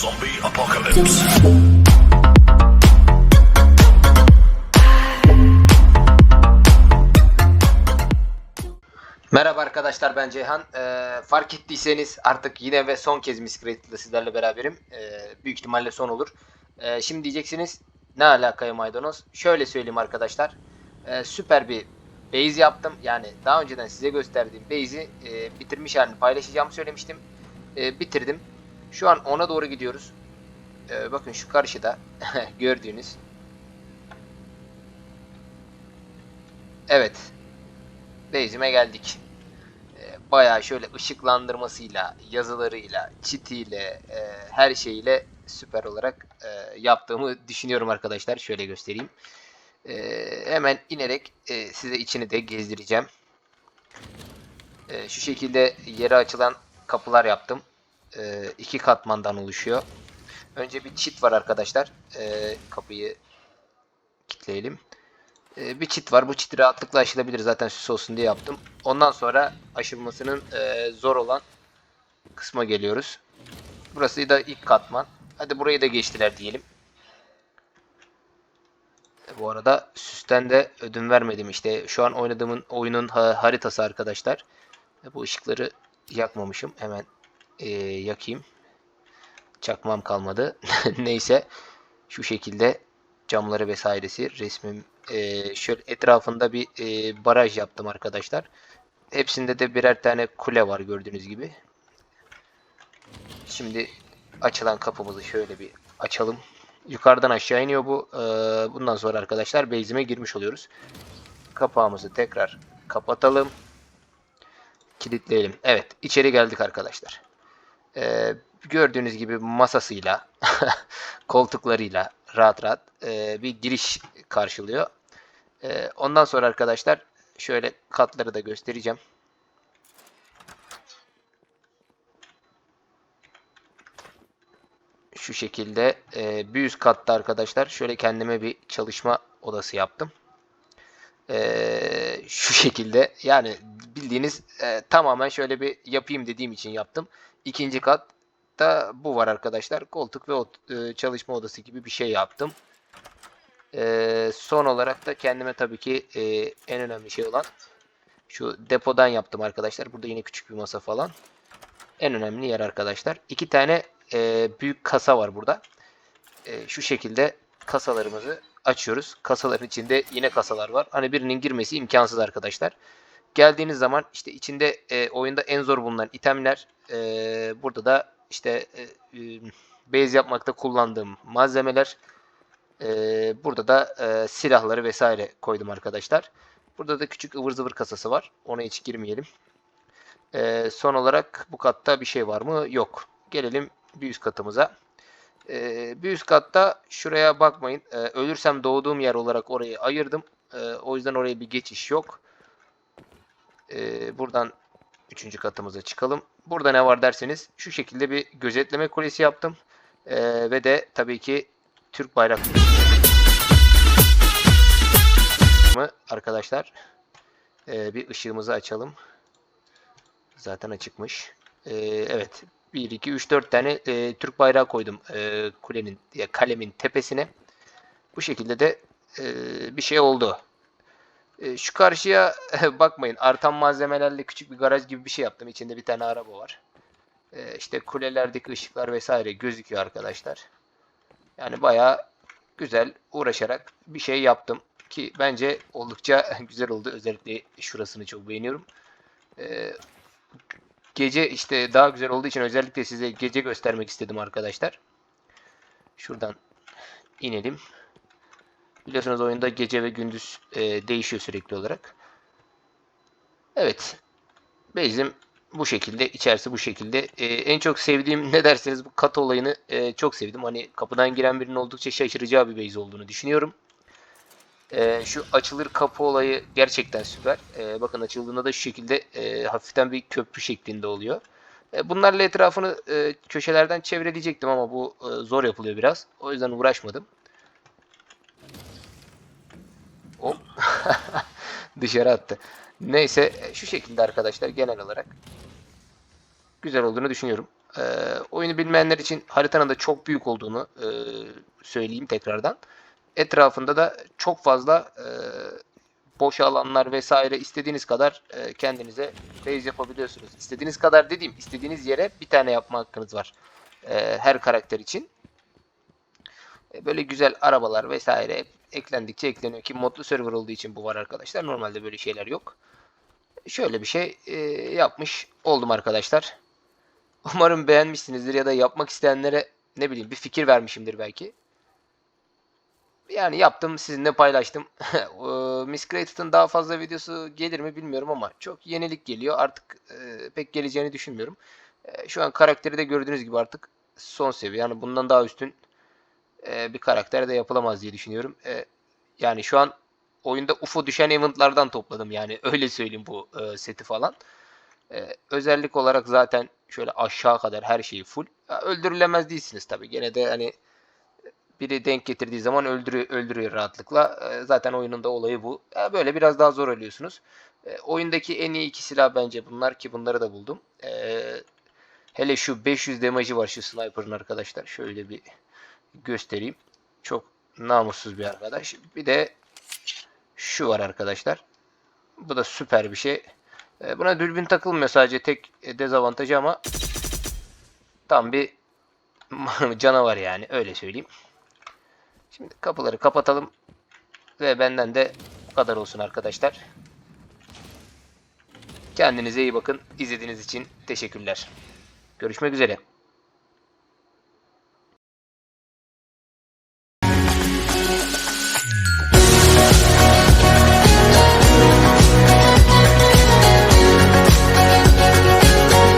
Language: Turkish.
Zombie apocalypse. Merhaba arkadaşlar ben Ceyhan. Ee, fark ettiyseniz artık yine ve son kez Miscreate ile sizlerle beraberim. Ee, büyük ihtimalle son olur. Ee, şimdi diyeceksiniz ne alakaya maydanoz? Şöyle söyleyeyim arkadaşlar. Ee, süper bir base yaptım. Yani daha önceden size gösterdiğim base'i e, bitirmiş halini paylaşacağımı söylemiştim. Ee, bitirdim. Şu an ona doğru gidiyoruz. Ee, bakın şu karşıda gördüğünüz. Evet. Base'ime geldik. Ee, Bayağı şöyle ışıklandırmasıyla, yazılarıyla, çitiyle, e, her şeyiyle süper olarak e, yaptığımı düşünüyorum arkadaşlar. Şöyle göstereyim. E, hemen inerek e, size içini de gezdireceğim. E, şu şekilde yere açılan kapılar yaptım. E, iki katmandan oluşuyor. Önce bir çit var arkadaşlar. E, kapıyı kilitleyelim. Ee, bir çit var. Bu çiti rahatlıkla aşılabilir. Zaten süs olsun diye yaptım. Ondan sonra aşılmasının e, zor olan kısma geliyoruz. Burası da ilk katman. Hadi burayı da geçtiler diyelim. E, Bu arada süsten de ödün vermedim işte. Şu an oynadığımın oyunun ha- haritası arkadaşlar. E, Bu ışıkları yakmamışım. Hemen e, yakayım. Çakmam kalmadı. Neyse. Şu şekilde camları vesairesi resmim e, şöyle etrafında bir e, baraj yaptım arkadaşlar. Hepsinde de birer tane kule var gördüğünüz gibi. Şimdi açılan kapımızı şöyle bir açalım. Yukarıdan aşağı iniyor bu. Ee, bundan sonra arkadaşlar base'ime girmiş oluyoruz. Kapağımızı tekrar kapatalım. Kilitleyelim. Evet içeri geldik arkadaşlar. Ee, gördüğünüz gibi masasıyla, koltuklarıyla rahat rahat e, bir giriş karşılıyor. E, ondan sonra arkadaşlar şöyle katları da göstereceğim. Şu şekilde e, bir üst katta arkadaşlar şöyle kendime bir çalışma odası yaptım. E, şu şekilde yani bildiğiniz e, tamamen şöyle bir yapayım dediğim için yaptım. İkinci katta bu var arkadaşlar. Koltuk ve e, çalışma odası gibi bir şey yaptım. E, son olarak da kendime tabii ki e, en önemli şey olan şu depodan yaptım arkadaşlar. Burada yine küçük bir masa falan. En önemli yer arkadaşlar. İki tane e, büyük kasa var burada. E, şu şekilde kasalarımızı açıyoruz. Kasaların içinde yine kasalar var. Hani birinin girmesi imkansız arkadaşlar. Geldiğiniz zaman işte içinde e, oyunda en zor bulunan itemler. e, burada da işte e, e, base yapmakta kullandığım malzemeler. e, burada da e, silahları vesaire koydum arkadaşlar. Burada da küçük ıvır zıvır kasası var. Ona hiç girmeyelim. E, son olarak bu katta bir şey var mı? Yok. Gelelim bir üst katımıza. E, bir üst katta şuraya bakmayın. E, ölürsem doğduğum yer olarak orayı ayırdım. E, o yüzden oraya bir geçiş yok. Ee, buradan üçüncü katımıza çıkalım. Burada ne var derseniz şu şekilde bir gözetleme kulesi yaptım. Ee, ve de tabii ki Türk bayrakları arkadaşlar. Ee, bir ışığımızı açalım. Zaten açıkmış. Ee, evet. 1, 2, 3, 4 tane e, Türk bayrağı koydum e, kulenin ya kalemin tepesine. Bu şekilde de e, bir şey oldu. E, Şu karşıya bakmayın. Artan malzemelerle küçük bir garaj gibi bir şey yaptım. İçinde bir tane araba var. E, İşte kulelerdeki ışıklar vesaire gözüküyor arkadaşlar. Yani bayağı güzel uğraşarak bir şey yaptım. Ki bence oldukça güzel oldu. Özellikle şurasını çok beğeniyorum. E, Gece işte daha güzel olduğu için özellikle size gece göstermek istedim arkadaşlar. Şuradan inelim. Biliyorsunuz oyunda gece ve gündüz e, değişiyor sürekli olarak. Evet. Base'im bu şekilde. içerisi bu şekilde. E, en çok sevdiğim ne derseniz bu kat olayını e, çok sevdim. Hani kapıdan giren birinin oldukça şaşıracağı bir base olduğunu düşünüyorum. E, şu açılır kapı olayı gerçekten süper. E, bakın açıldığında da şu şekilde e, hafiften bir köprü şeklinde oluyor. E, bunlarla etrafını e, köşelerden çevreleyecektim ama bu e, zor yapılıyor biraz. O yüzden uğraşmadım. Dışarı attı. Neyse şu şekilde arkadaşlar genel olarak güzel olduğunu düşünüyorum. Ee, oyunu bilmeyenler için haritanın da çok büyük olduğunu e, söyleyeyim tekrardan. Etrafında da çok fazla e, boş alanlar vesaire istediğiniz kadar e, kendinize base yapabiliyorsunuz. İstediğiniz kadar dediğim istediğiniz yere bir tane yapma hakkınız var. E, her karakter için. E, böyle güzel arabalar vesaire eklendikçe ekleniyor ki modlu server olduğu için bu var arkadaşlar. Normalde böyle şeyler yok. Şöyle bir şey e, yapmış oldum arkadaşlar. Umarım beğenmişsinizdir ya da yapmak isteyenlere ne bileyim bir fikir vermişimdir belki. Yani yaptım sizinle paylaştım. Miss Crated'ın daha fazla videosu gelir mi bilmiyorum ama çok yenilik geliyor. Artık eee, pek geleceğini düşünmüyorum. Eee, şu an karakteri de gördüğünüz gibi artık son seviye. Yani bundan daha üstün eee, bir karakter de yapılamaz diye düşünüyorum. Eee, yani şu an oyunda UFO düşen eventlardan topladım yani öyle söyleyeyim bu eee, seti falan. Eee, özellik olarak zaten şöyle aşağı kadar her şeyi full. Ya, öldürülemez değilsiniz tabii. Gene de hani biri denk getirdiği zaman öldürüyor, öldürüyor rahatlıkla. Ee, zaten oyunun da olayı bu. Ya böyle biraz daha zor ölüyorsunuz. Ee, oyundaki en iyi iki silah bence bunlar ki bunları da buldum. Ee, hele şu 500 damage'ı var şu sniper'ın arkadaşlar. Şöyle bir göstereyim. Çok namussuz bir arkadaş. Bir de şu var arkadaşlar. Bu da süper bir şey. Ee, buna dürbün takılmıyor sadece tek e, dezavantajı ama tam bir canavar yani öyle söyleyeyim. Şimdi kapıları kapatalım. Ve benden de bu kadar olsun arkadaşlar. Kendinize iyi bakın. İzlediğiniz için teşekkürler. Görüşmek üzere.